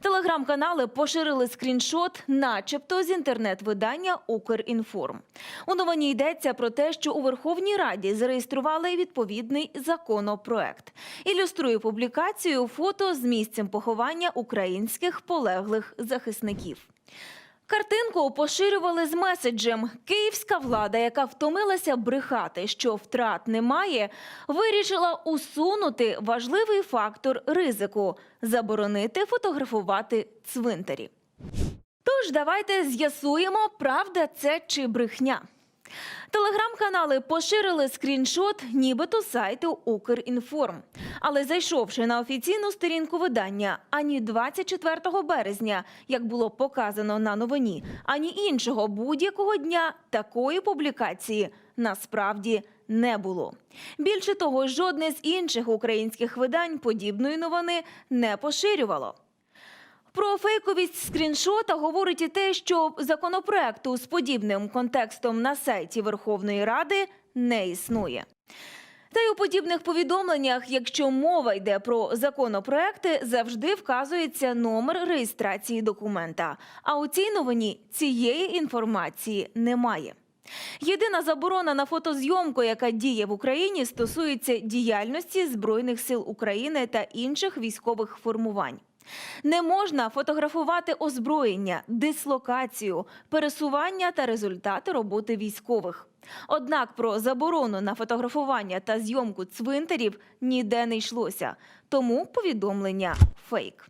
Телеграм-канали поширили скріншот, начебто з інтернет-видання Укрінформ. У новині йдеться про те, що у Верховній Раді зареєстрували відповідний законопроект. Ілюструє публікацію фото з місцем поховання українських полеглих захисників. Картинку поширювали з меседжем. Київська влада, яка втомилася брехати, що втрат немає, вирішила усунути важливий фактор ризику заборонити фотографувати цвинтарі. Тож давайте з'ясуємо, правда це чи брехня. Телеграм-канали поширили скріншот, нібито сайту Укрінформ. Але зайшовши на офіційну сторінку видання ані 24 березня, як було показано на новині, ані іншого будь-якого дня такої публікації насправді не було. Більше того, жодне з інших українських видань подібної новини не поширювало. Про фейковість скріншота говорить і те, що законопроекту з подібним контекстом на сайті Верховної Ради не існує. Та й у подібних повідомленнях, якщо мова йде про законопроекти, завжди вказується номер реєстрації документа. А у цій новині цієї інформації немає. Єдина заборона на фотозйомку, яка діє в Україні, стосується діяльності Збройних сил України та інших військових формувань. Не можна фотографувати озброєння, дислокацію, пересування та результати роботи військових. Однак про заборону на фотографування та зйомку цвинтарів ніде не йшлося. Тому повідомлення фейк.